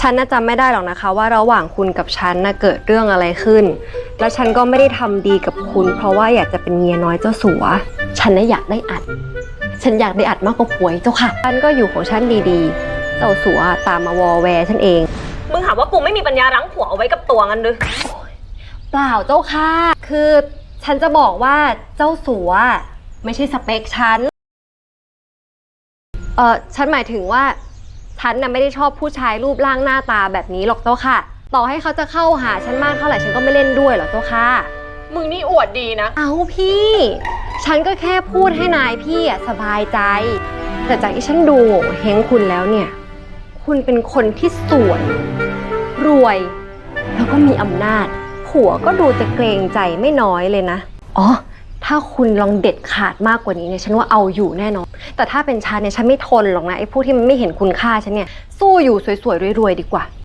ฉันน่าจำไม่ได้หรอกนะคะ ว่าระหว่างคุณกับฉันน่ะเกิดเรื่องอะไรขึ้น แล้วฉันก็ไม่ได้ทำดีกับคุณ เพราะว่าอยากจะเป็นเมียน้อยเจ้าสัว ฉันน่ะอยากได้อัด ฉันอยากได้อัดมากกว่าป่วยเจ้าค่ะ ฉันก็อยู่ของฉันดีๆ เจ้าสัวตามมาวอแวร์ฉันเอง มึงหาว่ากูไม่มีปัญญารั้งผัวเอาไว้กับตัวงั้นหรือเปล่าเจ้าค่ะ คือฉันจะบอกว่าเจ้าสัว ไม่ใช่สเปคฉัน เออฉันหมายถึงว่า ฉันน่ะไม่ได้ชอบผู้ชายรูปร่างหน้าตาแบบนี้หรอกเจ้าค่ะ ต่อให้เขาจะเข้าหาฉันมากเท่าไหร่ฉันก็ไม่เล่นด้วยหรอกเจ้าค่ะ มึงนี่อวดดีนะ เอาพี่ ฉันก็แค่พูดให้นายพี่อะสบายใจ แต่จากที่ฉันดูเฮงคุณแล้วเนี่ย คุณเป็นคนที่สวย รวย แล้วก็มีอำนาจ ผัวก็ดูจะเกรงใจไม่น้อยเลยนะ อ๋อ ถ้าคุณลองเด็ดขาดมากกว่านี้เนี่ยฉันว่าเอาอยู่แน่นอน แต่ถ้าเป็นฉันเนี่ยฉันไม่ทนหรอกนะไอ้พวกที่มันไม่เห็นคุณค่าฉันเนี่ยสู้อยู่สวยๆรวยๆดีกว่า